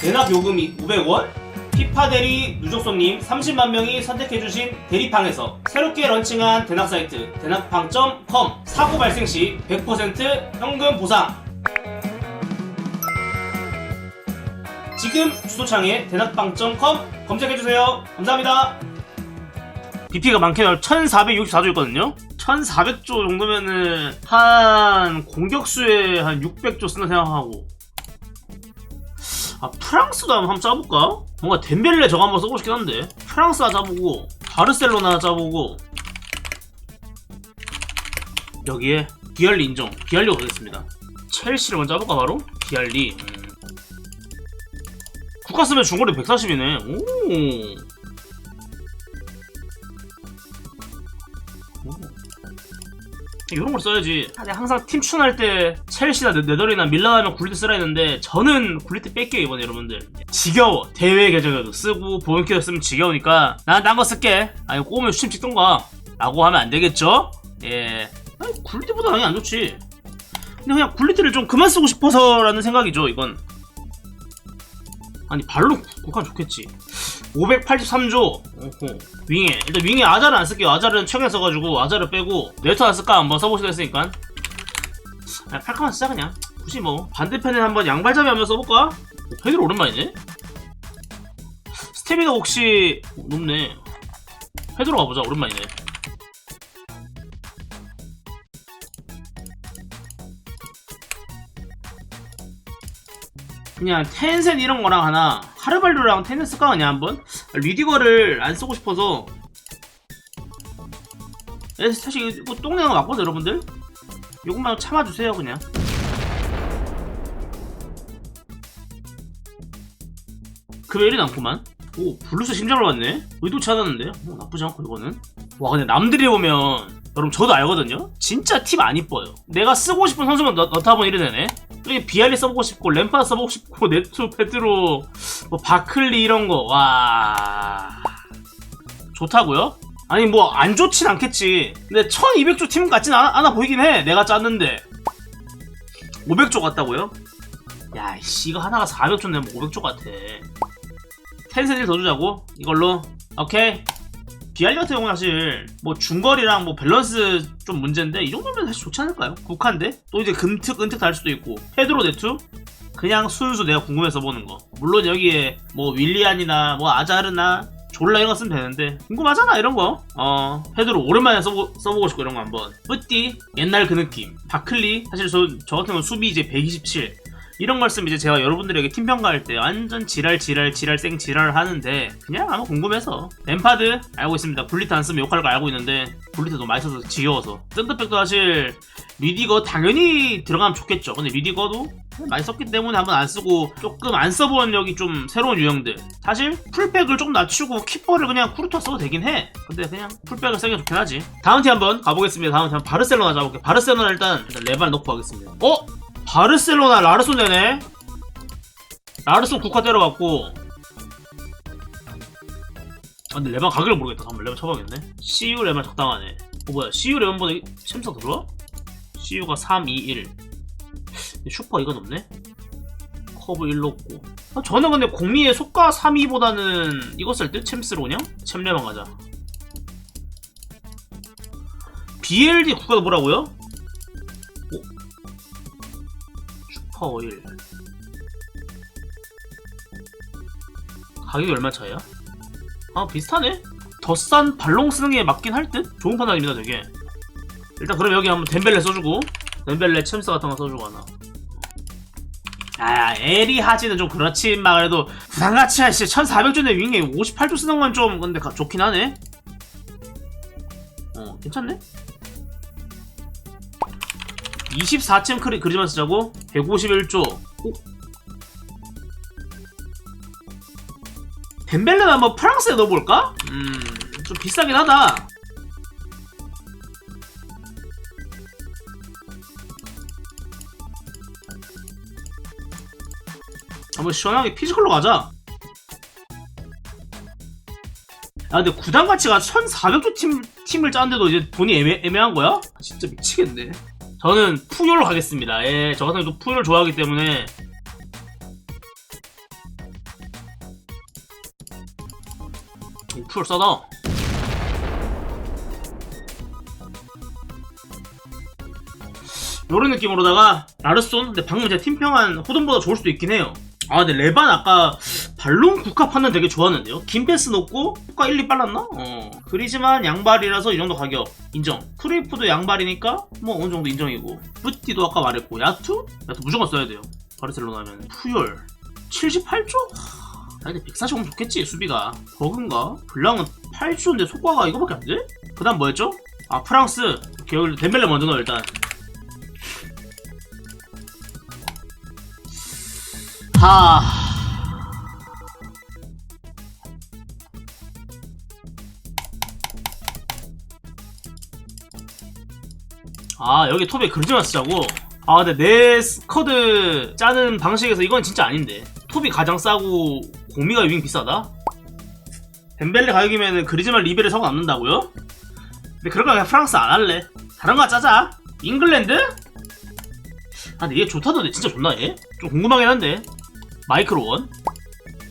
대납 요금이 500원? 피파 대리 누적손님 30만 명이 선택해주신 대리팡에서 새롭게 런칭한 대납 사이트 대납팡.com 사고 발생 시 100% 현금 보상. 지금 주소창에 대납팡.com 검색해주세요. 감사합니다. BP가 많게는 1464조 있거든요. 1400조 정도면은 한 공격수에 한 600조 쓴다 생각하고 아 프랑스도 한번 짜볼까? 뭔가 덴벨레 저거 한번 써보고 싶긴 한데. 프랑스 하나 짜보고 바르셀로나 짜보고. 여기에 비알리 인정. 비알리 오겠습니다. 첼시를 먼저 짜볼까 바로? 비알리. 음. 국가 쓰면 중거리 140이네. 오 이런 걸 써야지. 아니, 항상 팀 추천할 때 첼시나 네- 네덜이나 밀라하면 굴리트 쓰라 했는데 저는 굴리트 뺄게요 이번에 여러분들. 지겨워. 대회 계정에도 쓰고 보온키도 쓰면 지겨우니까 난 딴 거 쓸게. 아니 꼬우면 슈팅 찍던가. 라고 하면 안 되겠죠? 예. 아니, 굴리트보다 당연히 안 좋지. 근데 그냥 굴리트를 좀 그만 쓰고 싶어서라는 생각이죠 이건. 아니 발로 국한 좋겠지. 583조. 오호. 윙에 일단 윙에 아자를 안 쓸게요. 아자를 최근에 써가지고 아자를 빼고 네트 안 쓸까 한번 써보시겠 했으니까. 아, 팔카만 쓰자 그냥. 굳이 뭐 반대편에 한번 양발잡이 한번 써볼까? 오, 페드로 오랜만이네. 스테미가 혹시 오, 높네. 페드로 가보자 오랜만이네. 그냥 텐센 이런 거랑 하나 텐센 쓸까 그냥 한번? 리디거를 안 쓰고 싶어서. 예, 사실 이거 똥내는 거 맞거든 여러분들? 요것만 참아주세요 그냥. 금요일이 남구만. 오 블루스 심장을 왔네? 의도치 않았는데? 오, 나쁘지 않고 이거는. 와 근데 남들이 보면 여러분 저도 알거든요? 진짜 팁 안 이뻐요. 내가 쓰고 싶은 선수만 넣, 넣다 보면 이래 되네. 여기 비알리 써보고 싶고 램파 써보고 싶고 네투 페드로 뭐 바클리 이런 거 와. 좋다고요? 아니 뭐 안 좋진 않겠지. 근데 1200조 팀 같진 않아, 않아 보이긴 해. 내가 짰는데. 500조 같다고요? 야이씨 이거 하나가 400조 내면 500조 같아. 텐센을 더 주자고? 이걸로. 오케이 비알리 같은 경우는 사실 뭐 중거리랑 뭐 밸런스 좀 문제인데 이 정도면 사실 좋지 않을까요? 국한데? 또 이제 금특 은특 달 수도 있고. 페드로 네투? 그냥 순수 내가 궁금해서 보는 거. 물론 여기에 뭐 윌리안이나 뭐 아자르나 졸라 이런 거 쓰면 되는데 궁금하잖아 이런 거어 페드로 오랜만에 써보, 써보고 싶고 이런 거 한번. 뿌띠? 옛날 그 느낌. 바클리? 사실 저, 저 같은 경우는 수비 이제 127 이런 걸 쓰면 이제 제가 여러분들에게 팀 평가할 때 완전 지랄 지랄 지랄 생 지랄 하는데 그냥 아마 궁금해서. 램파드? 알고 있습니다. 굴리트 안 쓰면 욕할 거 알고 있는데 굴리트 너무 많이 써서 지겨워서. 샌드백도 사실 리디거 당연히 들어가면 좋겠죠. 근데 리디거도 많이 썼기 때문에 한번 안 쓰고 조금 안 써본 여기 좀 새로운 유형들. 사실 풀백을 조금 낮추고 키퍼를 그냥 쿠르토 써도 되긴 해. 근데 그냥 풀백을 쓰기가 좋긴 하지. 다음 팀 한번 가보겠습니다. 다음 팀 바르셀로나 잡아볼게요. 바르셀로나 일단, 일단 레발 넣고 가겠습니다. 어? 바르셀로나 라르손 되네. 라르손 국화 때려갖고. 아 근데 레반 가격을 모르겠다. 한번 레반 쳐봐야겠네. CU 레반 적당하네. 어 뭐야. CU 레반보다 이- 챔스가 더 좋아? CU가 3, 2, 1 근데 슈퍼 이건 없네? 커브 1 넣고. 아, 저는 근데 공미의 속가 3, 2보다는 이거 쓸 때 챔스로 그냥? 챔 레반 가자. BLD 국가가 뭐라고요? 슈퍼 오일. 가격이 얼마 차이야? 아 비슷하네. 더 싼 발롱 쓰는 게 맞긴 할 듯? 좋은 판단입니다 되게. 일단 그럼 여기 한번 덴벨레 써주고 덴벨레 챔스 같은 거 써주고 하나. 아 에리 하지는 좀 그렇지만 그래도 부산같이 한 1400조인데 윙에 58조 쓰는 건 좀 근데 가- 좋긴 하네. 어 괜찮네 24챔 크리 그리만 쓰자고 151조 오? 덴벨레는 한번 프랑스에 넣어볼까? 음, 좀 비싸긴 하다. 한번 시원하게 피지컬로 가자. 야, 근데 구단 가치가 1,400조 팀, 팀을 짰는데도 이제 돈이 애매, 애매한 거야? 진짜 미치겠네. 저는 풍요로 가겠습니다. 예, 저 같은 경우도 푸요를 좋아하기 때문에 풍요를 써다. 요런 느낌으로다가 나르스 쏘는데 방금 제가 팀평한 호돈보다 좋을 수도 있긴 해요. 아 근데 레반 아까 발롱 국화 판단 되게 좋았는데요 긴 패스 넣고 효과 1, 2 빨랐나? 어 그리지만 양발이라서 이 정도 가격 인정 크레이프도 양발이니까 뭐 어느 정도 인정이고 뿌띠도 아까 말했고 야투? 야투 무조건 써야 돼요 바르셀로나 하면 푸열 78조? 아 근데 140은 좋겠지 수비가 버그인가? 블랑은 8조인데 속과가 이거밖에 안 돼? 그 다음 뭐였죠? 아 프랑스 오케이 덴벨레 먼저 넣어 일단 하... 아 여기 톱에 그러지마 쓰자고 아 근데 내 스쿼드 짜는 방식에서 이건 진짜 아닌데 톱이 가장 싸고 고미가 유빙 비싸다? 덴벨레 가격이면 그리즈만 리벨에 서고 남는다고요? 근데 그럴 거면 프랑스 안 할래 다른 거 짜자 잉글랜드? 아 근데 얘 좋다던데 진짜 좋나 얘? 좀 궁금하긴 한데 마이크로 원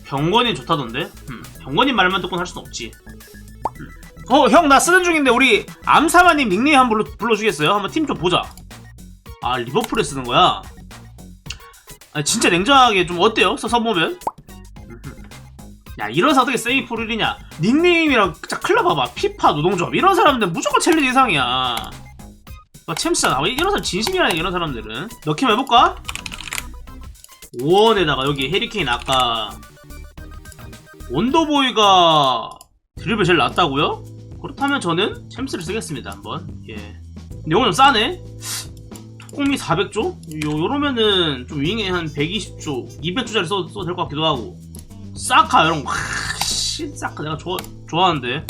병건이 좋다던데 음, 병건이 말만 듣고는 할 순 없지 음. 어 형 나 쓰는 중인데 우리 암사마님 닉네임 한번 불러, 불러주겠어요? 한번 팀 좀 보자 아 리버풀에 쓰는 거야? 아 진짜 냉정하게 좀 어때요? 써서 보면 야 이런 어떻게 세이프룰이냐 닉네임이랑 진짜 클럽 봐봐 피파 노동조합 이런 사람들 무조건 챌린지 이상이야 아, 챔스잖아 이런 사람 진심이라는 이런 사람들은 넣기 한번 해볼까? 5원에다가 여기 해리케인 아까 원더보이가 드리블 제일 낫다고요? 그렇다면 저는 챔스를 쓰겠습니다 한번. 예. 이거 좀 싸네. 토콩미 400조? 요, 요러면은 좀 윙에 한 120조 200조짜리 써도, 써도 될 것 같기도 하고. 사카 이런 거. 하, 씨, 사카 내가 좋아, 좋아하는데.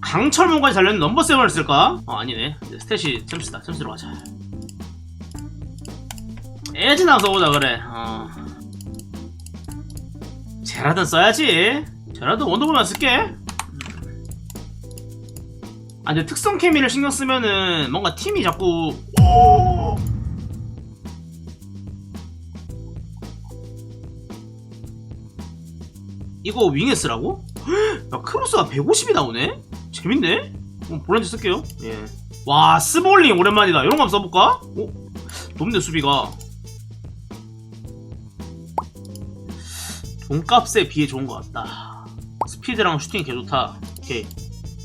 강철문까지 달려있는 넘버 세븐을 쓸까? 어 아니네. 스탯이 챔스다. 챔스로 가자. 에즈나 써보자 그래. 어 제라든 써야지 제라든 원더볼만 쓸게 아 근데 특성 케미를 신경 쓰면은 뭔가 팀이 자꾸 오! 이거 윙에 쓰라고? 야 크로스가 150이 나오네? 재밌네? 어, 볼란지 쓸게요 예. 와 스몰링 오랜만이다 이런 거 한번 써볼까? 어? 높네 수비가 돈값에 비해 좋은 것 같다 스피드랑 슈팅이 개 좋다 오케이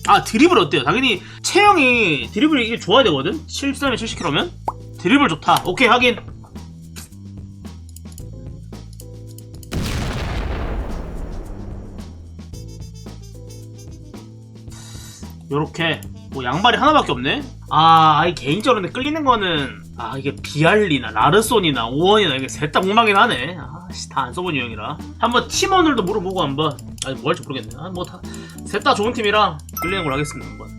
아 드리블 어때요? 당연히 체형이 드리블이 이게 좋아야 되거든? 73에 70kg면? 드리블 좋다 오케이 확인 요렇게 뭐 양발이 하나밖에 없네? 아, 아이 개인적으로 근데 끌리는 거는 아 이게 비알리나 라르손이나 오원이나 이게 셋다 궁금하긴 하네. 아씨 다 안 써본 유형이라 한번 팀원들도 물어보고 한번 아니 뭐 할지 모르겠네. 아뭐다 셋 다 좋은 팀이라 끌리는 걸 하겠습니다 한번.